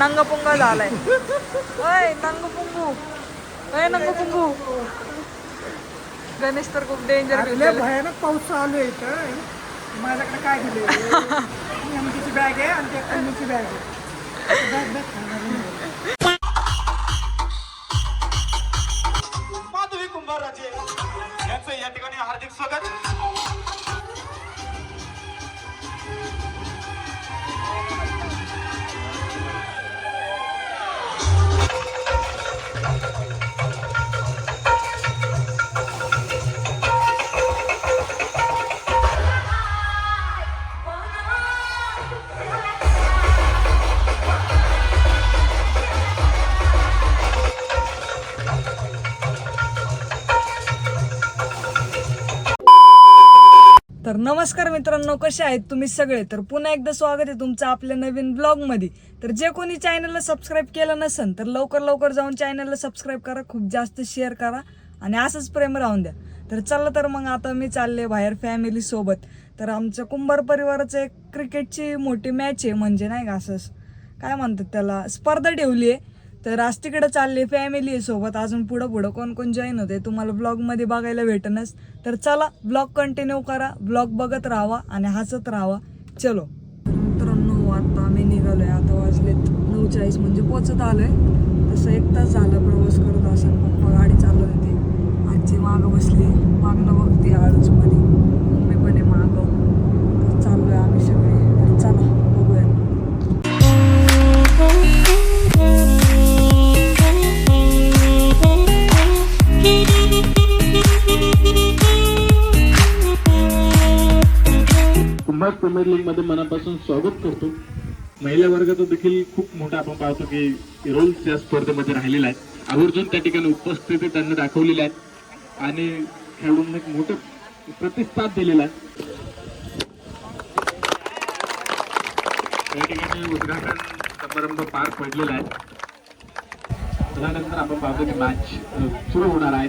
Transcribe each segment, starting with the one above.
नंगपुंगा झालाय. ओय नंगपुंगू. ओय नंगपुंगू. गणेश तर खूप डेंजर भयानक पाऊस चालू आहे इथं. माझ्याकडे काय दिले एमटीची बॅग आहे आणि त्या कन्नीची बॅग आहे. माधवी कुंभाराजे यांचं या ठिकाणी हार्दिक स्वागत. तर नमस्कार मित्रांनो कसे आहेत तुम्ही सगळे? तर पुन्हा एकदा स्वागत आहे तुमचं आपल्या नवीन ब्लॉगमध्ये तर जे कोणी चॅनलला सबस्क्राईब केलं नसेल तर लवकर लवकर जाऊन चॅनलला सबस्क्राईब करा खूप जास्त शेअर करा आणि असंच प्रेम राहून द्या. तर चला तर मग आता मी चालले बाहेर फॅमिली सोबत. तर आमच्या कुंभार परिवाराचं एक क्रिकेटची मोठी मॅच आहे म्हणजे नाही का असंच काय म्हणतात त्याला? स्पर्धा ठेवली आहे तर आज तिकडे चालले फॅमिली सोबत. अजून पुढं पुढं कोण कोण जॉईन होते तुम्हाला ब्लॉगमध्ये बघायला भेटणच तर चला ब्लॉग कंटिन्यू करा. ब्लॉग बघत राहावा आणि हसत राहावा चलो. मित्रांनो आता आम्ही निघालो आहे आता वाजलेत नऊ चाळीस म्हणजे पोचत आलो आहे तसं एक तास झाला प्रवास करत असेल पप्पा गाडी चालवत होती. आजी मागं बसली. मागणं बघ प्रीमियर लीगमध्ये मनापासून स्वागत करतो. महिला वर्गाचा देखील खूप मोठा आपण पाहतो की रोल्स या स्पर्धेमध्ये राहिलेला आहे आवर्जून त्या ठिकाणी उपस्थिती त्यांनी दाखवलेली आहे आणि खेळाडूंना एक मोठं प्रतिसाद दिलेला आहे. त्या ठिकाणी उद्घाटन समारंभ पार पडलेला आहे. त्यानंतर आपण पाहतो की मॅच सुरू होणार आहे.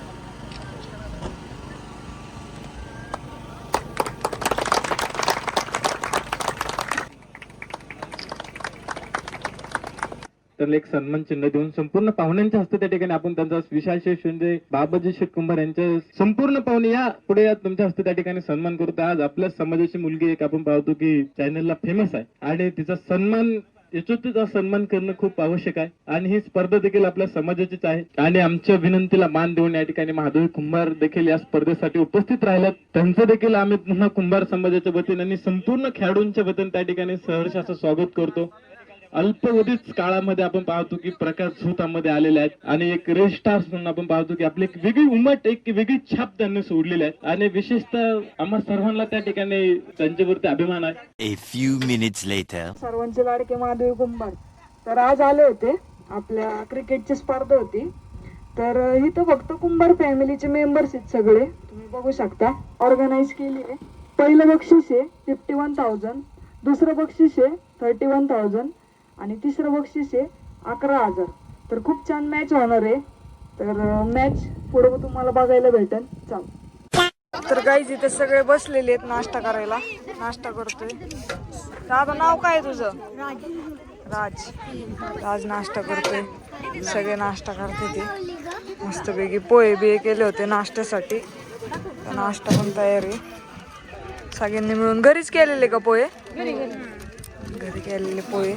तर एक सन्मान चिन्ह देऊन संपूर्ण पाहुण्यांच्या हस्ते त्या ठिकाणी आपण त्यांचा विशाल शेठ शिंदे बाबाजी शेटकुंभार यांच्या संपूर्ण पाहुणे या पुढे या तुमच्या हस्ते त्या ठिकाणी सन्मान करतो. आज आपल्या समाजाची मुलगी एक आपण पाहतो की चॅनलला फेमस आहे आणि तिचा सन्मान यशस्वीचा सन्मान करणं खूप आवश्यक आहे. आणि ही स्पर्धा देखील आपल्या समाजाचीच आहे. आणि आमच्या विनंतीला मान देऊन या ठिकाणी महादेव कुंभार देखील या स्पर्धेसाठी उपस्थित राहिल्यात. त्यांचं देखील आम्ही पुन्हा कुंभार समाजाच्या वतीने आणि संपूर्ण खेळाडूंच्या वतीने त्या ठिकाणी सहर्ष असं स्वागत करतो. अल्पवधीच काळामध्ये आपण पाहतो की प्रकाश झोतामध्ये आलेले आहेत. आणि एक रेस स्टार्स म्हणून आपण पाहतो की आपली एक वेगळी उमट एक वेगळी छाप त्यांनी सोडलेली आहे. आणि विशेषतः आम्हा सर्वांना त्या ठिकाणी त्यांच्यावरती अभिमान आहे. A few minutes later. सर्वांचे लाडके महादेव कुंभार. तर आज आले होते. आपल्या क्रिकेटची स्पर्धा होती. तर इथं फक्त कुंभार फॅमिलीचे मेंबर्स आहेत सगळे. तुम्ही बघू शकता. ऑर्गनाईज केली आहे. पहिलं बक्षीस आहे फिफ्टी वन थाउजंड दुसरं बक्षीस आहे थर्टी वन थाउजंड आणि तिसरं बक्षीस आहे अकरा हजार. तर खूप छान मॅच होणार आहे. तर मॅच पुढं तुम्हाला बघायला भेटेल. चाल. तर गाईज इथे सगळे बसलेले आहेत नाश्ता करायला. नाश्ता करतोय. दादा नाव काय आहे तुझं? राज. राज नाश्ता करतोय. सगळे नाश्ता करते ते. मस्तपैकी पोहे बिहे केले होते नाश्त्यासाठी. नाश्ता पण तयार आहे. सगळ्यांनी मिळून घरीच केलेले का पोहे? घरी केलेले पोहे.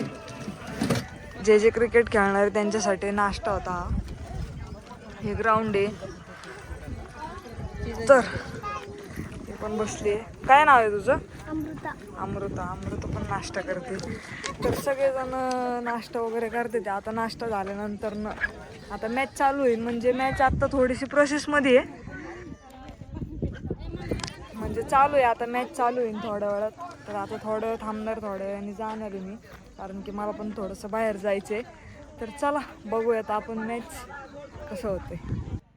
जे जे क्रिकेट खेळणार त्यांच्यासाठी नाश्ता होता. हा ग्राउंड आहे. तर ते पण बसली काय नाव आहे तुझं? अमृता. अमृता. अमृता पण नाश्ता करते. तर सगळेजण नाश्ता वगैरे करते ते. आता नाश्ता झाल्यानंतर न आता मॅच चालू होईल. म्हणजे मॅच आता थोडीशी प्रोसेसमध्ये आहे. म्हणजे चालू आहे. आता मॅच चालू होईल थोड्या वेळात. तर आता थोडं थांबणार थोड्या वेळाने जाणार आहे मी. कारण की मला पण थोडंसं बाहेर जायचं आहे तर चला बघूयात आपण मॅच कसं होते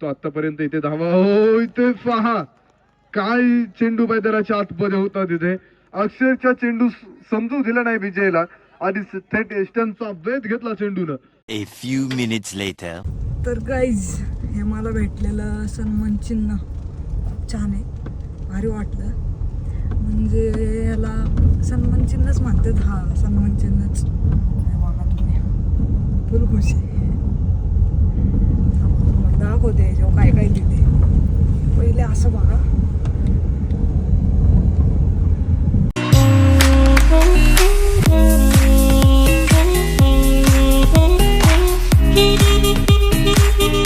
तो आतापर्यंत इथे धावा. हो इथे पहा. काय चेंडू मैदानाच्या आतमध्ये होता तिथे. अक्षरच्या चेंडू समजू दिला नाही विजयला. आणि थेट एस्टनचा वेध घेतला चेंडून. A few minutes later. तर गाईज हे मला भेटलेलं सन्मान चिन्ह खूप छान आहे. भारी वाटलं. म्हणजे याला सन्मान चिन्हच म्हणतात हा सन्मान चिन्हच हे बघा तुम्ही. फुल खुशी. आपण दाखवते जेव्हा काय काय तिथे पहिले असं बघा.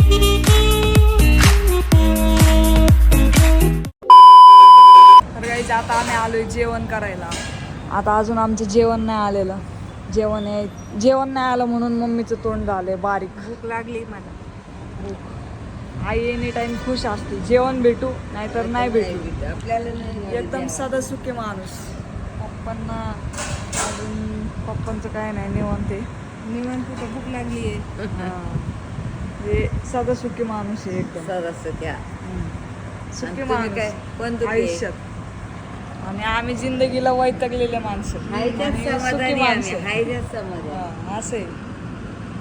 तर गाईज आता आम्ही आलोय जेवण करायला. आता अजून आमचं जेवण नाही आलेलं. जेवण आहे जेवण नाही आलं म्हणून मम्मीचं तोंड झालंय बारीक. भूक लागली मला. आई एनी टाइम खुश असते. जेवण भेटू नाहीतर नाही भेटू. आपल्याला एकदम साधा सुखी माणूस. पप्पांना अजून पप्पांचं काय नाही निवांत आहे. निवांत कुठं भूक लागली आहे. हा. हे साधा सुखी माणूस आहे एकदम. त्या सुखी. तुम्ही माणूस. काय? आहे? आयुष्यात. आणि आम्ही जिंदगीला वैतगलेले माणसं. आणि सुखी माणसं. हा, असं आहे.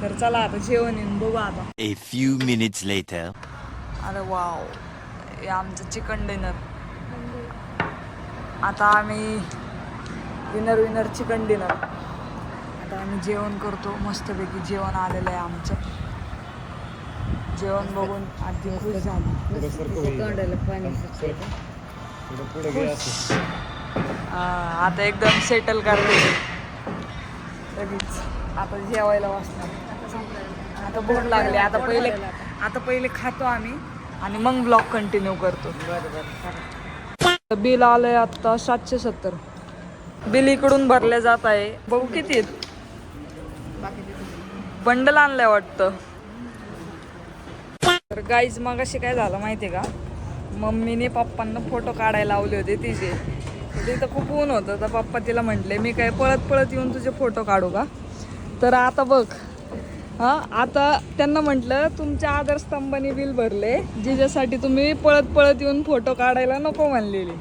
तर चला आता जेवण येऊन बघू आता. A few minutes later. अरे वाव. हे आमचं चिकन डिनर. आता आम्ही विनर विनर चिकन डिनर. आता आम्ही जेवण करतो. मस्तपैकी जेवण आलेलं आहे आमचं. जेवण बघून अगदी खुश झाली. पाणी हा, आता एकदम सेटल करते. लगेच. आता जेवायला वाचणार आता भूक लागली. आता पहिले आता पहिले खातो आम्ही आणि मग ब्लॉग कंटिन्यू करतो. बिल आलंय आता सातशे सत्तर. बिल इकडून भरले जात आहे. बघू किती आहेत. बंडल आणलंय वाटतं. तर गाईज मग असे काय झालं माहितीये का? मम्मीने पप्पांना फोटो काढायला लावले होते तिचे. तिथं खूप ऊन होतं. तर पप्पा तिला म्हटले मी काय पळत पळत येऊन तुझे फोटो काढू का? तर आता बघ हां आता त्यांना म्हटलं तुमच्या आधारस्तंभाने बिल भरले. जिच्यासाठी तुम्ही पळत पळत येऊन फोटो काढायला नको म्हणलेली.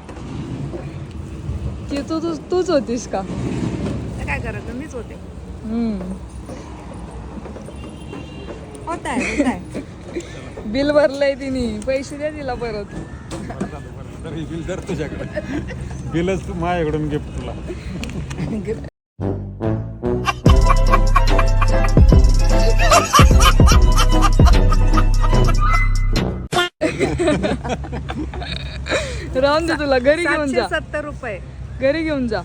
ती तू तू तूच होतीस का? काय करायचं मीच होते. होत आहे. बिल भरलंय तिने. पैसे द्या तिला परत. तरी बिल तर तुझ्याकडे बिलच तू माझ्याकडून गिफ्ट तुला. राहून दे तुला घरी घेऊन जा. सत्तर रुपये. घरी घेऊन जा.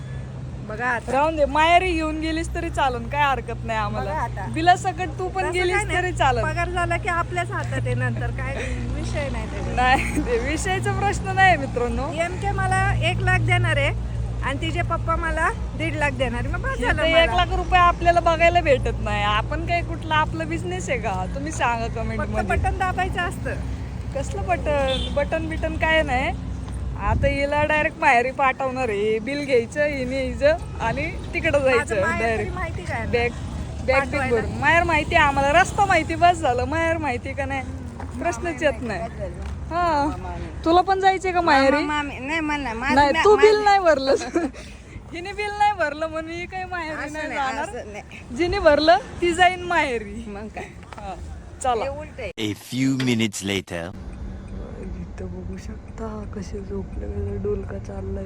बघा आता. राहून दे माहेरी घेऊन गेलीस तरी चालून काय हरकत नाही बघा आम्हाला आता. बिला सकट तू पण तसं गेलीस नाही. तरी चालत पगार झाला की आपल्याच हातात आहे नंतर काय विषय नाही त्याचा नाही ते विषयाचा प्रश्न नाही मित्रांनो. एम के मला एक लाख देणार आहे आणि तिचे पप्पा मला दीड लाख देणार आहे. मग बस झालं इथे एक मला. लाख रुपये आपल्याला बघायला भेटत नाही. आपण काय कुठला आपला बिझनेस आहे का? तुम्ही सांगा कमेंट फक्त मध्ये. बटन दाबायचं असतं. कसलं बटन? बटन बिटन काय नाही. आता हिला डायरेक्ट माहेरी पाठवणार आहे. बिल घ्यायचं हिने यायचं आणि तिकडं जायचं डायरेक्ट माहिती काय बॅग बॅग बिग भरून माहेर माहिती आहे आम्हाला. रस्ता माहिती बस झालं. माहेर माहिती का नाही? प्रश्नच येत नाही. हा. तुला पण जायचंय का माहेरी? नाही मला नाही. तू बिल नाही भरलं हिने बिल नाही भरलं म्हणून ही काही माहेरी नाही जाणार. जिने भरलं ती जाईन माहेरी. मग काय? हा, चला. A few minutes later. शकता कसे झोपले गेलं डोलका चाललाय.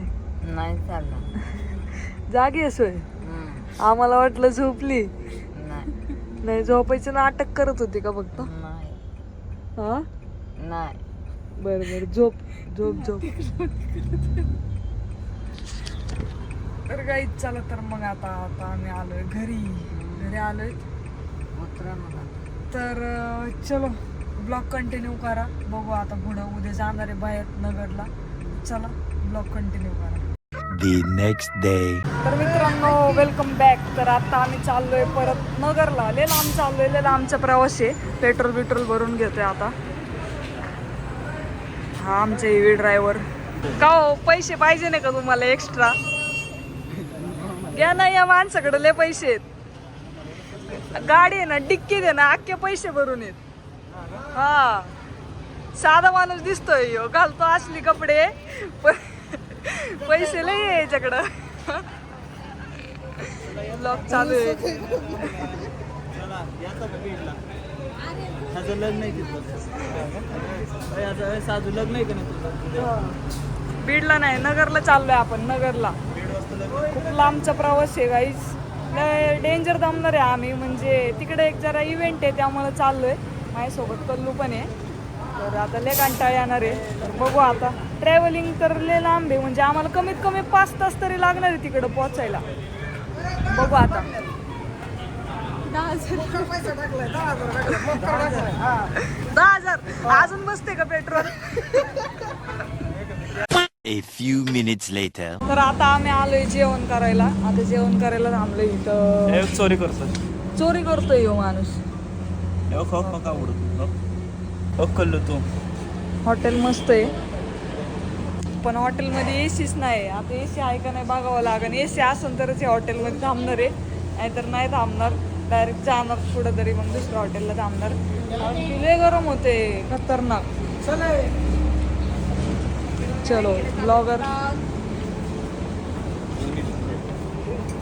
नाही चालणार जागी सोय. आम्हाला वाटलं झोपली. नाही. नाही झोपायचं नाटक करत होती का फक्त? नाही. हा? नाही. बर बर. झोप झोप झोप. तर काही चला तर मग आता आता आम्ही आलोय घरी. घरी आलोय. तर अं, चलो. ब्लॉग कंटिन्यू करा. बघू आता पुढं उद्या जाणार आहे बाहेर नगरला. चला ब्लॉग कंटिन्यू करा. The next day. तर मित्रांनो वेलकम बॅक तर आता आम्ही चाललोय परत नगरला. लय लांब चाललोय लय लांबचा प्रवास आहे. पेट्रोल बिट्रोल भरून घेतोय आता. हा आमचे ईव्ही ड्रायव्हर का हो पैसे पाहिजे नाही का तुम्हाला एक्स्ट्रा घ्या ना या माणसाकडे लय पैसे आहेत. गाडी आहे ना डिक्की दे ना अख्खे पैसे भरून येत हा. साधा माणूस दिसतोय ह्यो. घालतो असली कपडे. पैसे लय याच्याकडं. ब्लॉग चालू आहे. लग्न आहे तिथं ह्याचं साधू लग्न आहे का नाही तुझं? बीडला नाही नगरला चाललोय आपण नगरला. खूप लांबचा प्रवास आहे लय डेंजर दमणार आहे आम्ही म्हणजे तिकडे एक जरा इव्हेंट आहे त्यामुळे चाललोय. माझ्यासोबत कल्लू पण आहे. तर आता लय कंटाळ येणार आहे. तर बघू आता. ट्रॅव्हलिंग तर लय लांब आहे. म्हणजे आम्हाला कमीत कमी पाच तास तरी लागणार आहे तिकडं पोहोचायला. बघू आता. दहा हजार. हा. अजून बसते का petrol? A few minutes later. तर आता आम्ही आलोय जेवण करायला. आता जेवण करायला थांबलोय इथं. चोरी करतो चोरी करतोय हो माणूस खो खो का उडत कल्लू तू. हॉटेल मस्त आहे. पण हॉटेलमध्ये ए सीच नाही. आता ए सी आहे का नाही बघावं लागेल. ए सी असेल तरच या हॉटेलमध्ये थांबणार आहे. नाहीतर नाही थांबणार. डायरेक्ट जाणार कुठं तरी मग दुसऱ्या हॉटेलला थांबणार. लय गरम होते. खतरनाक. चला. चलो ब्लॉगर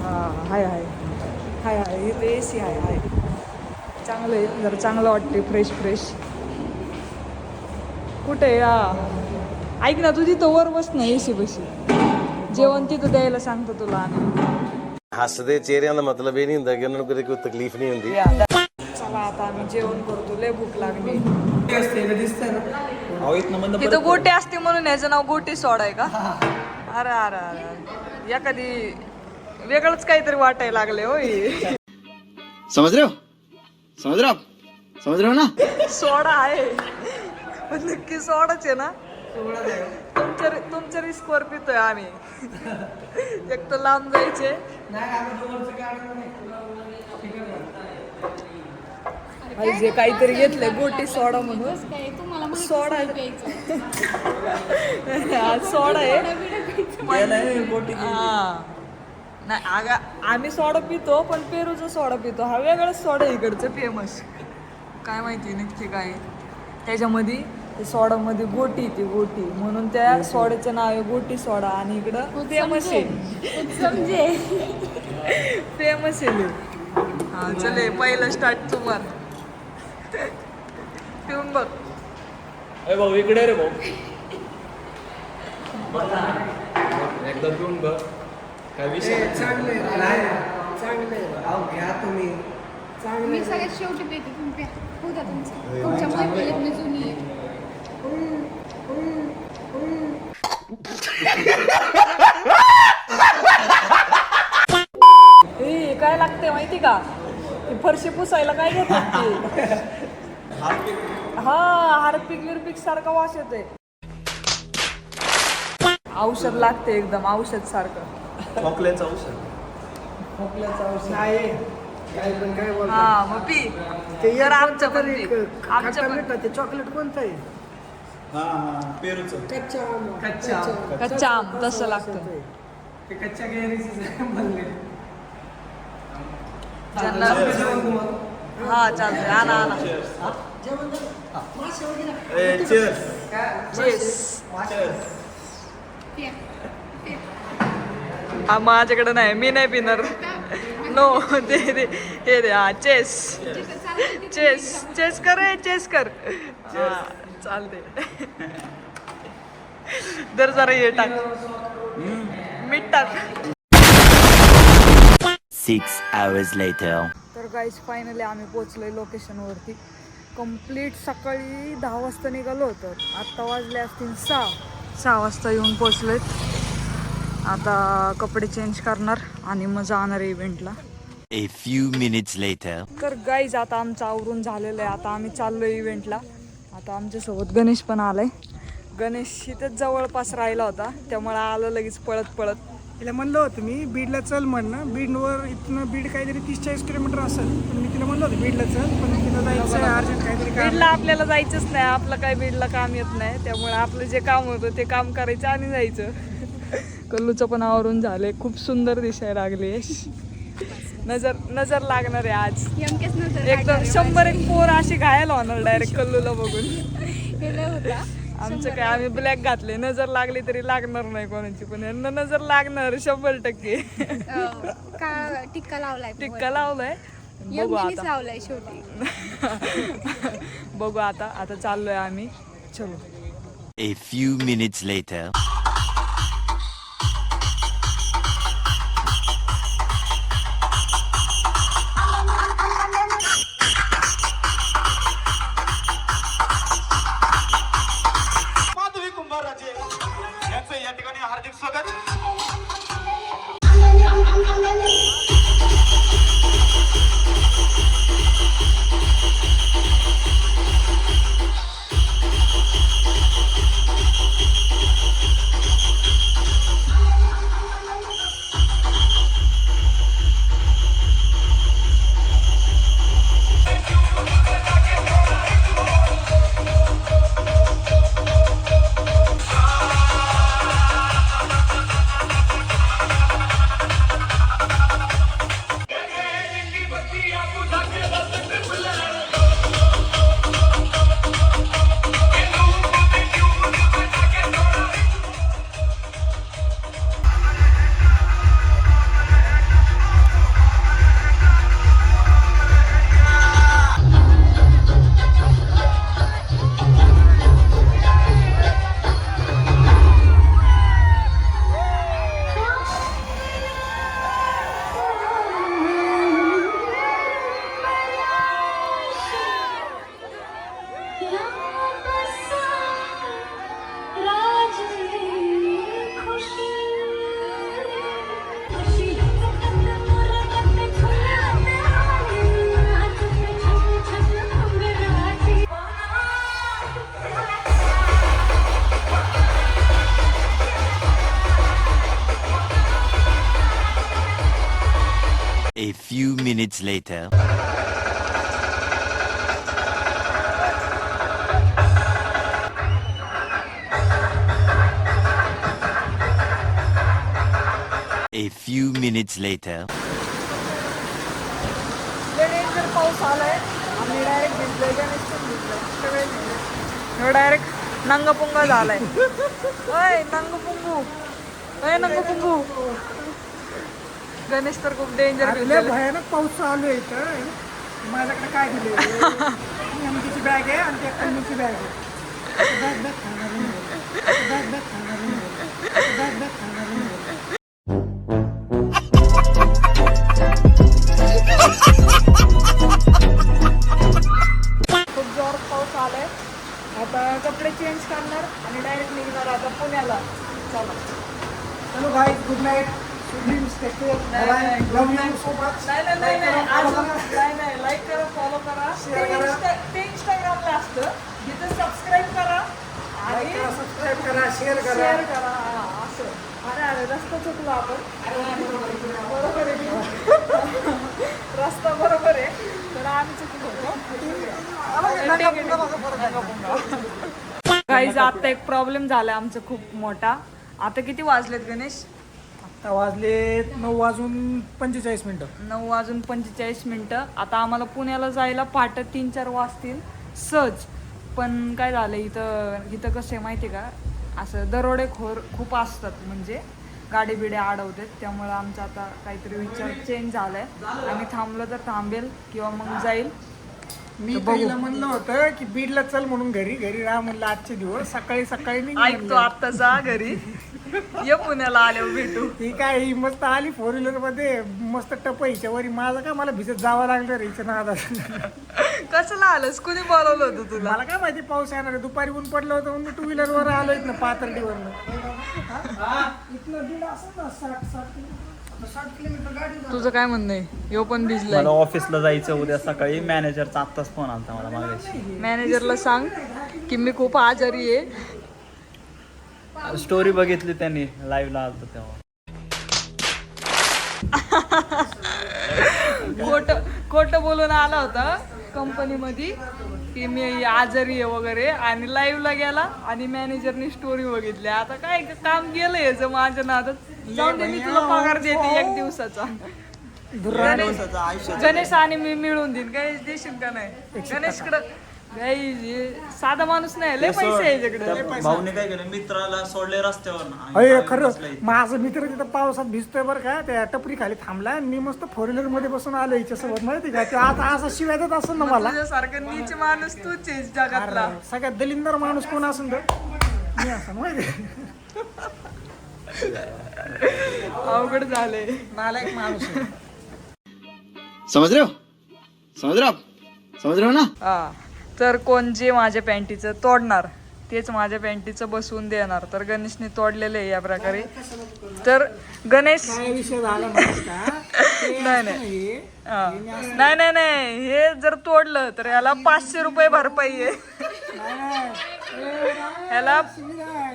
हां हाय हाय. हाय हाय. इथे ए सी आहे हाय. चांगलं आहे जरा चांगलं वाटते फ्रेश फ्रेश कुठे या ऐक ना तू तिथं वर बस ना ए सी बशी जेवण तिथं द्यायला सांगतो तुला आणि ਹੱਸਦੇ ਚਿਹਰਿਆਂ ਦਾ ਮਤਲਬ ਇਹ ਨਹੀਂ ਹੁੰਦਾ ਕਿ ਉਹਨਾਂ ਨੂੰ ਕਦੇ ਕੋਈ ਤਕਲੀਫ ਨਹੀਂ ਹੁੰਦੀ चला आता आम्ही जेवण करतो लय भूक लागली असते का दिसतंय ना अहो इथनं म्हणलं तिथं गोटी असते म्हणून याचं नाव गोटी सोड आहे का अरे अरे अरे एखादी वेगळंच काहीतरी वाटायला लागले होय समझ रहे हो समझ रहे हो आप समझ रहे हो ना सोडा आहे नक्की सोडाच आहे ना तुमच्या तुमच्या रिस्कवर पितोय आम्ही एक तर लांब जायचे जे काहीतरी घेतलंय गोटी सोडा म्हणून सोडा हा, सोडा आहे हा. नाही अगा आम्ही सोडा पितो पण पेरूचा सोडा पितो. हा वेगळाच सोडा इकडचं फेमस काय माहिती नक्की काय. आहे. त्याच्यामध्ये ते सोडामध्ये गोटी ती गोटी. म्हणून त्या सोड्याचं नाव आहे गोटी सोडा. आणि इकडं फेमस आहे. फेमस आहे. हा चले पहिलं स्टार्ट तुम्हाला. पिऊन बघ. ए भाऊ इकडे रे भाऊ. एकदा पिऊन बघ. काय विषय? चांगले चांगले अहो घ्या तुम्ही चांगले मी सगळ्यात शेवटी पेते तुम्ही प्या. होऊ द्या तुमचं. तुमच्यामुळे पहिले मी जुनी आहे. ए काय लागते माहिती का? ती फरशी पुसायला काय घेतात ते हा हार्पिक बिरपिक सारखा वास येतोय. औषध लागते एकदम औषध सारखं. खोकल्याचं औषध. नाही काय पण काय बोल हा मग पी. ते आमचं पण तरी आमचं पण. मिठा ते चॉकलेट कोणतं आहे? हा हा पेरूचं. कच्चा आम. कच्चा कच्चा आम. तसं लागतं. ते कच्च्या गैरीचे बनले ज्यांना हा चालतंय. आणा आणा. ए cheers. चेस प्या हा माझ्याकडे नाही मी नाही पिणार. नो दे दे हे दे हा चेस चेस चेस कर रे चेस कर. हा चालते दर जरा हे टाक. मीठ टाक. Six hours later. तर गाईज फायनली आम्ही पोचलोय लोकेशनवरती कंप्लीट सकाळी दहा वाजता निघालो होतो. आत्ता वाजले असतील सहा. सहा वाजता येऊन पोचलोय आता कपडे चेंज करणार आणि मग जाणार इव्हेंटला A few minutes later. तर गाईज आता आमचं आवरून झालेलं आहे. आता आम्ही चाललोय इव्हेंटला आता आमच्यासोबत गणेश पण आलाय. गणेश इथंच जवळपास राहिला होता. त्यामुळे आलं लगेच पळत पळत. तिला म्हणलं होतं मी बीडला चल म्हणणं बीडवर इथनं बीड काहीतरी तीस चाळीस किलोमीटर असेल. पण मी तिला म्हणलं होतं बीडला चल पण तिला जायचं अर्जंट काहीतरी काम बीडला आपल्याला जायचंच नाही. आपलं काय बीडला काम येत नाही. त्यामुळे आपलं जे काम होतं ते काम करायचं आणि जायचं. कल्लूचं पण आवरून झालंय. खूप सुंदर दिसायला लागले. नजर नजर लागणार आहे आज. एकदम शंभर एक पोर अशी घायल होणार डायरेक्ट कल्लूला बघून. हे आमचं काय आम्ही ब्लॅक घातले. नजर लागली तरी लागणार नाही कोणाची पण यांना नजर लागणार शंभर टक्के. टिक्का लावलाय टिक्का लावलाय. बघू आता. लावलाय शेवटी. बघू आता. आता चाललोय आम्ही. चलो. A few minutes later. Minutes later. A few minutes later. पाऊस आलाय. आम्ही डायरेक्ट भिजलोय. पण भिजलोय. डायरेक्ट नंगपुंगा झालाय. अय नंगपुंगू. अय नंगपुंगू. गणेश तर खूप डेंजर भयानक पाऊस चालू आहे इथं. माझ्याकडे काय दिले एमटीची बॅग आहे आणि त्या कन्नीची बॅग आहे. खूप पाऊस आलाय. आता कपडे चेंज करणार आणि डायरेक्ट निघणार आता पुण्याला. चला. चलो भाई गुड नाईट लाईक करा फॉलो करा ते इंस्टाग्रामला असतं तिथं सबस्क्राईब करा आणि सबस्क्राईब करा शेअर करा शेअर करा असं अरे अरे रस्ता चुकलो आपण बरोबर आहे रस्ता बरोबर आहे तर आम्ही चुकलो होतो काहीच आता एक प्रॉब्लेम झाला आमचा खूप मोठा. आता किती वाजलेत गणेश? आता वाजले नऊ वाजून पंचेचाळीस मिनिटं? नऊ वाजून पंचेचाळीस मिनटं. आता आम्हाला पुण्याला जायला पहाटे तीन चार वाजतील. सहज. पण काय झालं इथं इथं कसं आहे माहिती आहे का? असं दरोडेखोर खूप असतात म्हणजे. गाडी बिडे अडवतात. त्यामुळं आमचा आता काहीतरी विचार चेंज झालाय. आम्ही थांबलो तर थांबेल किंवा मग जाईल. मी पहिलं म्हणलं होतं की बीडला चल म्हणून घरी. घरी राहा म्हणलं आजचे दिवस. सकाळी सकाळी निघ ऐकतो आता जा घरी. ये पुण्याला आल्यावर भेटू. ती काय ही मस्त आली फोर व्हीलरमध्ये मस्त टप हिच्या वरी. माझं काय मला भिजत जावं लागलं रे हिच्या नादात. कसं आलंस? कुणी बोलवलं होतं तुला? मला काय माहिती पाऊस येणार आहे. दुपारी ऊन पडलं होतं म्हणून टू व्हीलर वर आलो इथनं पातर्डीवरनं इथनं बीड असं ना साठ साठ किलोमीटर साठ किलोमीटर गाडी तुझं काय म्हणणं आहे? यो पण भिजलाय. मला ऑफिसला जायचं उद्या सकाळी. मॅनेजरचा आत्ताच फोन आलता मला मागायची मॅनेजरला सांग की मी खूप आजारी आहे. स्टोरी बघितली त्यांनी लाईव्हला आलतो तेव्हा. खोट खोट बोलून आला होता कंपनीमध्ये की मी आजारी आहे वगैरे आणि लाईव्हला गेला आणि मॅनेजरनी स्टोरी बघितली. आता काय काम गेलं याचं माझ्या नादात? जाऊन दे मी तुला पगार देते एक दिवसाचा. गणेश गणेश आणि मी मिळून देईन. गणेश देशील का नाही? गणेशकडं काही साधा माणूस नाही लय पैसे आहे याच्याकडे भाऊने काय केलं मित्राला सोडले रस्त्यावर अय खरं माझा मित्र तिथं पावसात भिजतोय बरं का त्या टपरी खाली थांबला आणि मी मस्त फोर व्हीलरमध्ये बसून आलो हिच्यासोबत माहिती का? ते आता असा शिवाय देत असं ना मला. तुझ्यासारखं नीच माणूस तूच आहेस जगातला. अरे, सगळ्यात दलिंदर माणूस कोण असून तर? मी असं माहिती अवघड माणूस हो समझ रहे हो आप समझ रहे हो ना? हा. तर कोण जे माझ्या पॅन्टीचं तोडणार तेच माझ्या पॅन्टीचं बसवून देणार. तर गणेशने तोडलेले आहे या प्रकारे. तर गणेश नाही. नाही. नाही नाही हे जर तोडलं तर याला पाचशे रुपये भरपाई आहे. ह्याला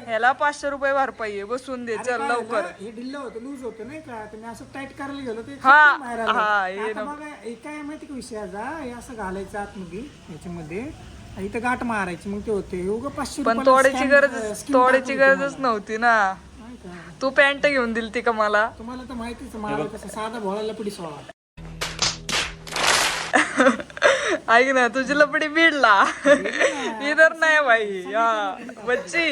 ह्याला पाचशे रुपये भरपाई आहे. बसून दे चल लवकर. हे ढिल्लं होतं लूज होतं नाही का? तुम्ही असं टाईट करायला गेलो ते हा, खपकन बाहेर आलं. हा, हे आता हे काय माहिती का विषयाचा? हे असं घालायचं आतमध्ये याच्यामध्ये. इथं गाठ मारायची मग ते होते. उगा पाचशे पण रुपयाला तोडायची scan- गरज skin तोडायची गरजच नव्हती ना. नाही का? तू पॅन्ट घेऊन दिली ती का मला? तुम्हाला तर माहितीच आहे, मला कसं साधा भोळा लपडी सोळा ऐक ना तुझी लपडी बिडला. इधर नाही बाई. हा बच्ची.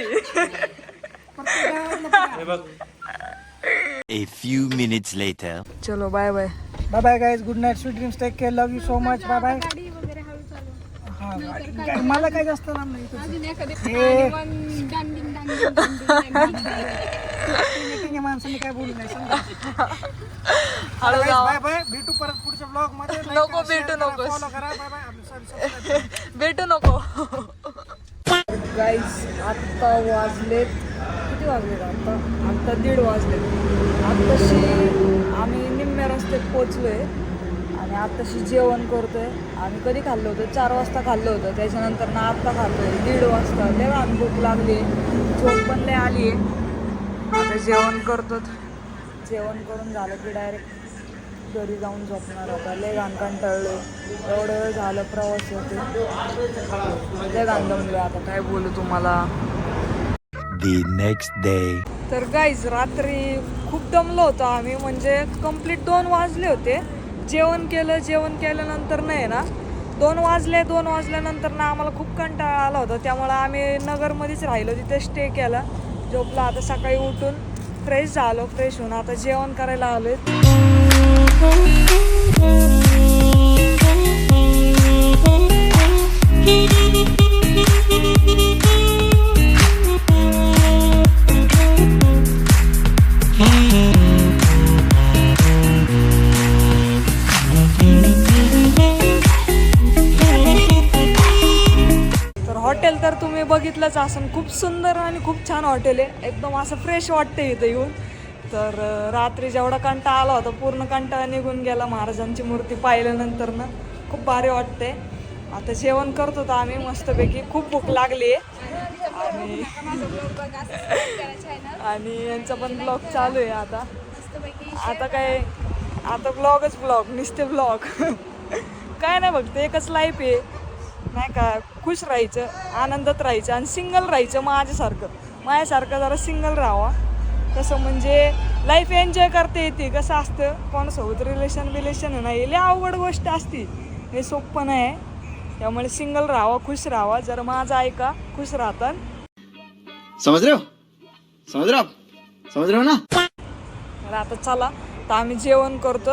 A few minutes later. चलो bye bye bye bye guys good night sweet dreams take care love you so much bye bye हा मला काय जास्त लांब नाही माणसाने काय बोलू नाही समजा हळू जावा बाय बाय भेटू परत पुढच्या ब्लॉगमध्ये. नको भेटू करा बाय बाय subscribe. भेटू नको. गाईज आत्ता वाजलेत. किती वाजलेत आत्ता? आत्ता दीड वाजलेत आत्ताशी आम्ही निम्म्या रस्त्यात पोचलोय. आणि आत्ताशी जेवण करतोय. आम्ही कधी खाल्लं होतं? चार वाजता खाल्लं होतं. त्याच्यानंतर ना आत्ता खातोय. दीड वाजता. लय घाण भूक लागली. झोप पण लय आली आता जेवण करतो. जेवण करून झालं की डायरेक्ट घरी जाऊन झोपणार आता. लय घाण कंटाळलो एवढं वेळ झालं प्रवास होते लय घाण आता. काय बोलू तुम्हाला? The next day. तर गाईज रात्री खूप दमलो होतो आम्ही. म्हणजे कंप्लीट दोन वाजले होते. जेवण केलं जेवण केल्यानंतर नाही ना दोन वाजले दोन वाजल्यानंतर ना आम्हाला खूप कंटाळा आला होता. त्यामुळे आम्ही नगरमध्येच राहिलो. तिथे स्टे केला. झोपला. आता सकाळी उठून फ्रेश झालो. फ्रेश होऊन आता जेवण करायला आलोय. तर हॉटेल तर तुम्ही बघितलंच असं खूप सुंदर आणि खूप छान हॉटेल आहे. एकदम असं फ्रेश वाटते इथं येऊन. तर रात्री जेवढा कंटा आला होता पूर्ण कंटा निघून गेला महाराजांची मूर्ती पाहिल्यानंतर ना. खूप भारी वाटते. आता जेवण करत होतो आम्ही मस्तपैकी. खूप भूक लागली. आहे आणि आणि यांचा पण ब्लॉग चालू आहे आता. आता काय आता ब्लॉगच ब्लॉग नुसते ब्लॉग काय नाही बघते एकच लाईफ आहे. नाही का खुश राहायचं आनंदात राहायचं आणि सिंगल राहायचं माझ्यासारखं. माझ्यासारखं जरा सिंगल राहावा. तसं म्हणजे लाईफ एन्जॉय करता येते. कसं असतं कोणासोबत रिलेशन बिलेशन नाही. लय अवघड गोष्ट असती. हे सोपं नाही. त्यामुळे सिंगल राहावा खुश राहावा. जर माझं ऐका खुश राहतात समझ रहे हो. रहे हो ना. तर आता चला. तर आम्ही जेवण करतो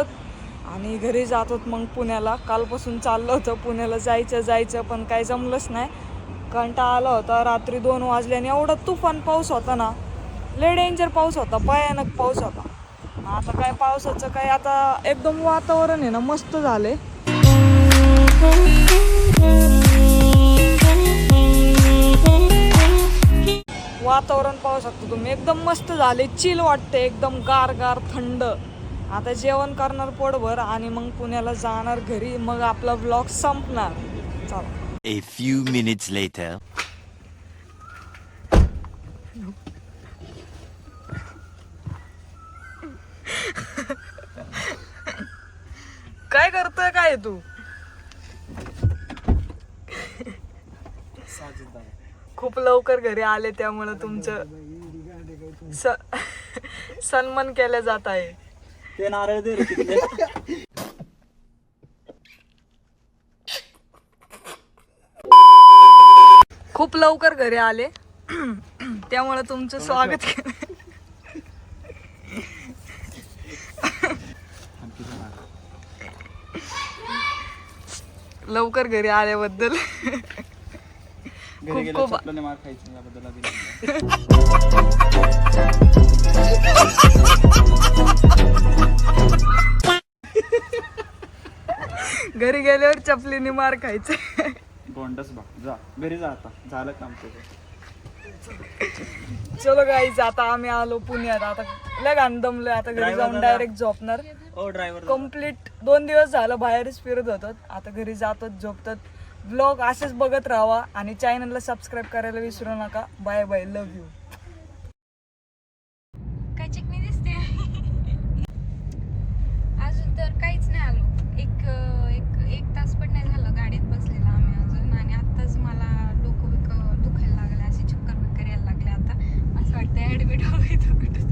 आणि घरी जातो मग पुण्याला. कालपासून चाललं होतं. पुण्याला जायचं जायचं पण काही जमलंच नाही. कंटाळा आला होता. रात्री दोन वाजले आणि एवढा तुफान पाऊस होता ना. लय डेंजर पाऊस होता भयानक पाऊस होता. आता काय पावसाचं काय आता एकदम वातावरण आहे ना मस्त झालंय. वातावरण पाहू शकतो तुम्ही. एकदम मस्त झाले चिल वाटते एकदम गार गार थंड. आता जेवण करणार पोटभर आणि मग पुण्याला जाणार घरी मग आपला ब्लॉग संपणार. चला. A few minutes later. काय काय तू? खूप लवकर घरी आले त्यामुळं तुमचं स- सन्मान केला जात आहे. ते नारळ दे रे तिथले. खूप लवकर घरी आले. त्यामुळे तुमचं स्वागत केलं. लवकर घरी आल्याबद्दल. घरी खूप गेल्यावर खूप चपलाने मार खायची याबद्दल अभिनंदन. घरी गेल्यावर चपलीने मार खायचे. गोंडस बा. जा. घरी जा आता. झालं काम तुझं. चलो गाईज आता आम्ही आलो पुण्यात. आता लय दमलोय. आता घरी जाऊन डायरेक्ट झोपणार. हो, ड्रायव्हर कंप्लीट दोन दिवस झालं बाहेरच फिरत होतो. आता घरी जातो झोपतात. ब्लॉग असेच बघत राहावा आणि चॅनलला सबस्क्राईब करायला विसरू नका. बाय बाय लव्ह यू काय चिकनी दिसते? अजून तर काहीच नाही आलो. एक एक एक तास पण नाही झालं गाडीत बसलेला आम्ही अजून आणि आत्ताच मला डोकं बिकं दुखायला लागलं असे चक्कर बिक्कर यायला लागले आता. असं वाटतं ॲडमिट होईल